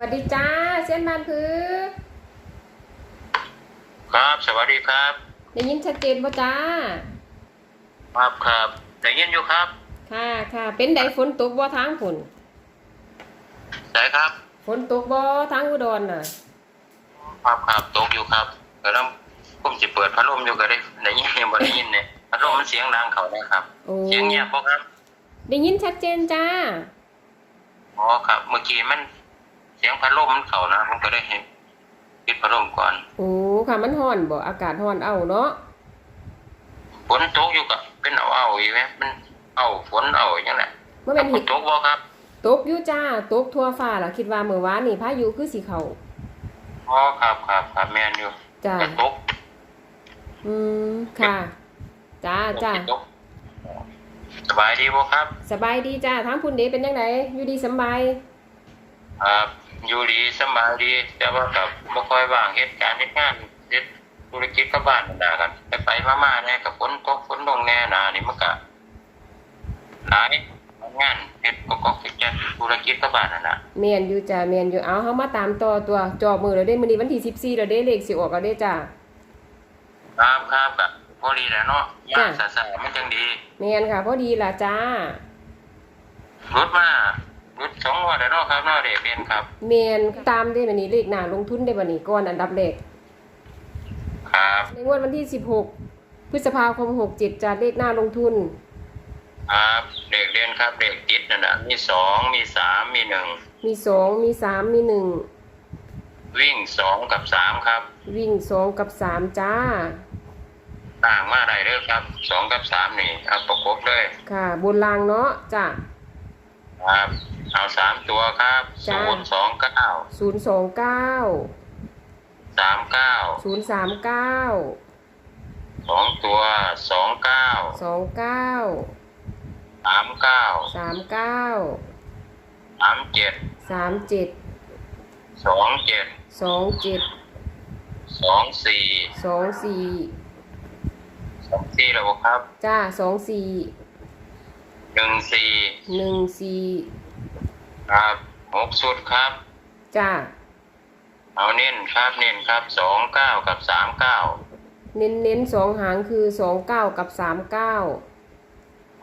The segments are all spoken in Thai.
สวัสดีจ้าเส้นบานพือครับ สวัสดีครับ ได้ยินชัดเจนป่ะจ้า ครับครับได้ยินอยู่ครับ ค่ะค่ะเป็นไดฝนตกบ่ทางฝนใช่ครับฝนตกบ่ทางอุดรน่ะ ครับครับตกอยู่ครับก็ต้องผมจะเปิดพัดลมอยู่ก็ได้ได้ยินยังบ่ได้ยินเนี่ยพัดลมมันเสียงดังเขานะครับ โอ้ เสียงเงียบบ่ครับ ได้ยินชัดเจนจ้า อ๋อครับ เมื่อกี้มัน เสียงพัดลมมันเขานะผมก็ได้เห็นปิดพัดลมก่อนโอ้ค่ะมันร้อนบ่อากาศร้อนเอาเนาะฝนตกอยู่กับเป็นเอาเอาอีกไหมมันเอาฝนเอาอย่างนั้นแหละเมื่อเป็นฝหินตกบ่ครับตกอยู่จ้าตกทั่วฟ้าล่ะคิดว่าเมื่อวานนี่พายุคือสิเข้าอ๋อครับครับครับแม่นอยู่จ้าแต่ตกอืมค่ะ จ้าจ้าตกสบายดีบ่ครับ สบายดีจ้าทางพุ่นเดเป็นยังไงอยู่ดีสำบาย ครับ อยู่ดีสำบายดี แต่ว่ากับบ่ค่อยว่างเฮ็ดการเฮ็ดงานเฮ็ดธุรกิจกับบ้านนั่นน่ะกันไปไปๆมาๆเนี่ยกับฝนตกฝนลงแน่น่ะนี่มันก็หลายงานเฮ็ดก็ก็คิดจะธุรกิจกับบ้านนั่นน่ะเมียนอยู่จ้าเมียนอยู่เอาเฮามาตามต่อตัวจอมือเราได้มื้อนี้วันที่14เราได้เลขสิออกแล้วเด้จ้าครับครับก็พอดีแหละเนาะยามจ้ะสาๆมันจังดีเมียนค่ะพอดีล่ะจ้ารถมา รถสองงวันแล้วเนาะครับเนาะเด็กเรียนครับเมียนตามได้บัดนี้เลขหน้าลงทุนได้บัดนี้ก่อนอันดับแรกครับในงวดวันที่16พฤษภาคม67จ้าเลขหน้าลงทุน ครับเด็กเรียนครับเด็กติดนั่นน่ะมีสองมีสามมีหนึ่งมี2มี3มีวิ่งสองกับสามครับ1วิ่ง2กับ3จ้า ต่างมาได้เด้อครับสองกับสามนี่เอาประกบเลยค่ะบนรางเนาะจ้าครับ เอาสามตัวครับจ้ะศูนย์สองเก้า029สามเก้า039สองตัวสองเก้า29สามเก้า39สามเจ็ด37สองเจ็ด27สองสี่สองสี่สองสี่แล้วบ่ครับจ้าสองสี่หนึ่งสี่หนึ่งสี่ ครับหกสุดครับ จ้า เอาเน้นครับเน้นครับสองเก้ากับสามเก้าเน้นเน้นสองหางคือสองเก้ากับสามเก้า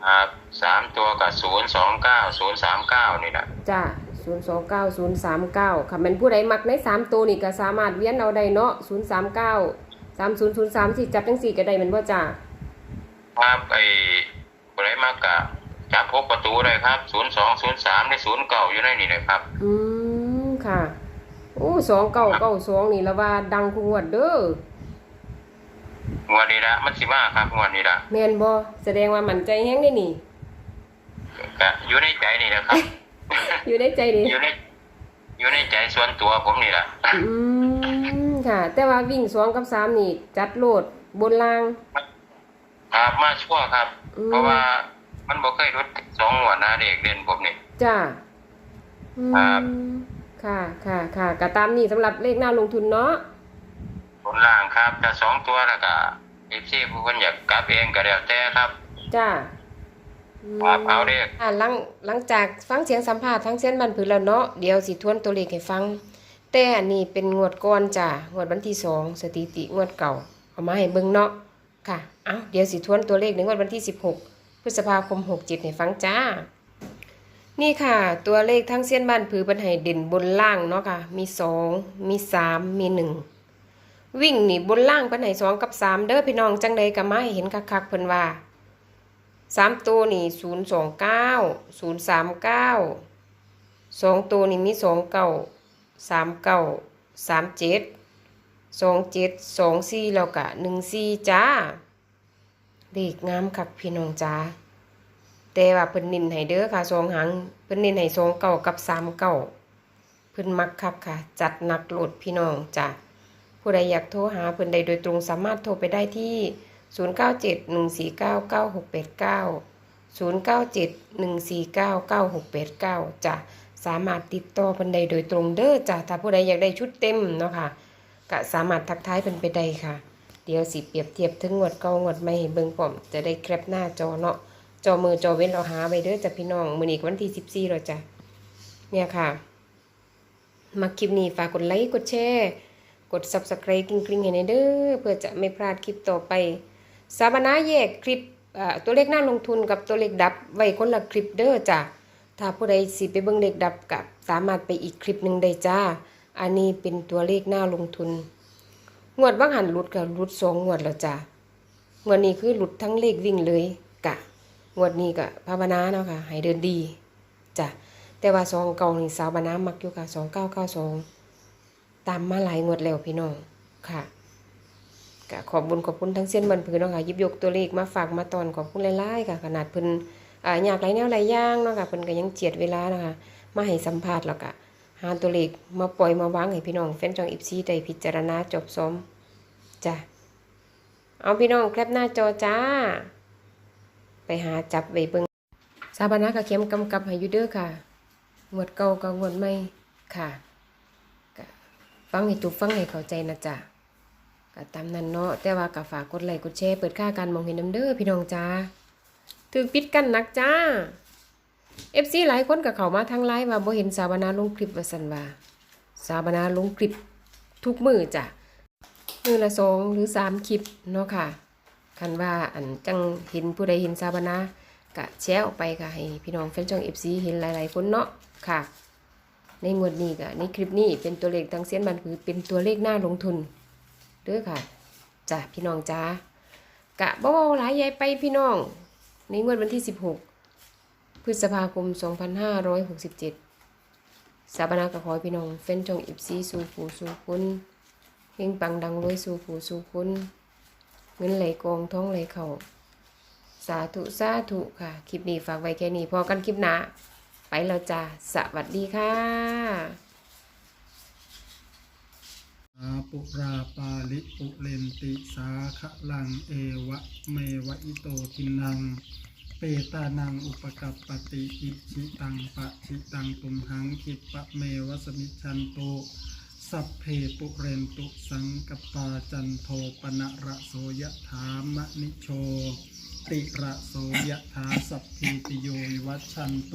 ครับสามตัวกับศูนย์สองเก้าศูนย์สามเก้านี่แหละจ้าศูนย์สองเก้าศูนย์สามเก้าค่ะแมันผู้ใดมักในสามตัวนี่ก็สามารถเวียนเอาได้เนาะศูนย์สามเก้าสามศูนย์ศูนย์สามสี่จับทั้งสี่ก็ได้แมันว่าจ้าครับไอ้บริมากะ จับพบประตูเลยครับศูนย์สองศูนย์สามในศูนย์เก่าอยู่ในนี่เลยครับ อืมค่ะ โอ้สองเก้าเก้าสองนี่ละว่าดังคุงวดเด้องวดนี้ละมันสิมาครับงวดนี้ละแมนบอแสดงว่ามันใจแห้งได้นี่กะอยู่ในใจนี่แหละครับ อยู่ในใจดีอยู่ในอยู่ในใจส่วนตัวผมนี่แหละอืมค่ะ แต่ว่าวิ่งสองกับสามนี่ จัดโหลดบนล่าง ครับมาชั่วครับอืมเพราะว่า มันบอกเคยรถสองงวดนะเด็กเรียนผมนี่จ้าอืมครับค่ะค่ะค่ะกะตามนี่สำหรับเลขหน้าลงทุนเนาะบนล่างครับแต่สองตัวแล้วก็เอฟซีผู้คนอยากกลับเองก็แล้วแต่ครับ จ้าอืมครับเอาเด็กอ่าหลังหลังจากฟังเสียงสัมภาษณ์ทั้งเส้นบันผือแล้วเนาะเดี๋ยวสิทวนตัวเลขให้ฟัง แต่อันนี้เป็นงวดก่อนจ้างวดวันที่สองสถิติงวดเก่าเอามาให้เบิ่งเนาะค่ะ เอาเดี๋ยวสิทวนตัวเลขในงวดวันที่16 พฤษภาคม 67 ให้ฟังจ้า นี่ค่ะ ตัวเลขทั้งเส้นบ้านผือบันไห้เด่นบนล่างเนาะค่ะ มี 2 มี 3 มี 1 วิ่งนี่บนล่างปันไห้2กับ 3 เด้อพี่น้องจังใดก็มาให้เห็นคักๆเพิ่นว่าสามตัวนี่ศูนย์สองเก้าศูนย์สามเก้าสองตัวนี่มีสองเก้าสามเก้าสามเจ็ดสองเจ็ดสองสี่แล้วกะหนึ่งสี่จ้า เลขงามคักพี่น้องจ้าแต่ว่าเพิ่นนินให้เด้อค่ะสองหางเพิ่นนินให้สองเก้ากับสามเก้าเพิ่นมักคักค่ะ จัดหนักโหลดพี่น้องจ้าผู้ใดอยากโทรหาเพิ่นใดโดยตรงสามารถโทรไปได้ที่ 0971499689 0971499689จะสามารถติดต่อเพิ่นได้โดยตรงเด้อจ้ะถ้าผู้ใดอยากได้ชุดเต็มเนาะค่ะก็สามารถทักทายเพิ่นไปได้ค่ะ เดี๋ยวสิเปรียบเทียบถึงงวดเก่างวดใหม่ให้เบิ่งพร้อมจะได้แคปหน้าจอเนาะจอมือจอเว้นเอาหาไว้เด้อจ้ะพี่น้องมื้อนี้ก็วันที่ 14แล้วจ้ะเนี่ยค่ะ มาคลิปนี้ฝากกดไลค์กดแชร์กด Subscribe กริ๊งๆให้ในเด้อเพื่อจะไม่พลาดคลิปต่อไปสาบานาแยกคลิปตัวเลขหน้าลงทุนกับตัวเลขดับไว้คนละคลิปเด้อจ้ะถ้าผู้ใดสิไปเบิ่งเลขดับกับสามารถไปอีกคลิปหนึ่งได้จ้า อันนี้เป็นตัวเลขหน้าลงทุน งวดว่างหันหลุดกับหลุดสองงวดแล้วจ้ะงวดนี้คือหลุดทั้งเลขวิ่งเลยกะงวดนี้ก็ภาวนาเนาะค่ะให้เดินดีจ้ะแต่ว่าสองเก่านี่สาวบานามักอยู่ค่ะสองเก้าเก้าสองตามมาหลายงวดแล้วพี่น้องค่ะก็ขอบบุญขอบคุณทั้งเส้นบันพืนเนาะค่ะยิบยกตัวเลขมาฝากมาตอนขอบคุณหลายๆค่ะขนาดเพิ่นอ่าอยากหลายแนวหลายอย่างเนาะค่ะเพิ่นก็ยังเจียดเวลานะคะมาให้สัมภาษณ์แล้วก็ หาตัวเลขมาปล่อยมาวางให้พี่น้องแฟนจองอิฟซีได้พิจารณาจบสมจ้ะเอาพี่น้องแคปหน้าจอจ้า ไปหาจับไว้เบิ่งสาบานะก็เข็มกำกับให้ยูเด้อค่ะงวดเก่ากับงวดใหม่ค่ะฟังให้ถูกฟังให้เข้าใจนะจ๊ะก็ตามนั้นเนาะแต่ว่าก็ฝากกดไลค์กดแชร์เปิดค่าการมองเห็นน้ำเด้อพี่น้องจ้าถือปิดกันนักจ้า FC หลายคนก็เข้ามาทางไลน์ว่าบ่เห็นสาวนาลงคลิปว่าซั่นว่าสาวนาลงคลิปทุกมือจ้ะมือละสองหรือสามคลิปเนาะค่ะคันว่าอันจังเห็นผู้ใดเห็นสาวนาก็แชร์ออกไปค่ะให้พี่น้องแฟนช่อง FC เห็นหลายๆคนเนาะค่ะ ในงวดนี้ก็ในคลิปนี้เป็นตัวเลขทางเสียนบันคือเป็นตัวเลขหน้าลงทุนเด้อค่ะจ้ะพี่น้องจ้ากะบ่เว้าหลายใหญ่ไปพี่น้อง ในงวดวันที่16 พฤษภาคม 2567สาบานากระขอให้พี่น้องเฟ้นจงอิบซีสู่ผูสู่คุณเฮงปังดังรวยสู่ผูสู่คุณเงินไหลกองท้องไหลเข่าสาธุสาธุค่ะ คลิปนี้ฝากไว้แค่นี้พอกันคลิปหน้าไปแล้วจ้าสวัสดีค่ะอาปุราปาลิปุเรนติสาขลังเอวะเมวะอิโตทินัง เปตานังอุปกัปปติอิชิตังปะชิตังตุมหังคิปะเมวสมิชันโตสัพเพปุเรนตุสังกปาจันโทปนะระโสยถามะนิโชติระโสยถาสัพพีติโยวัชชันโต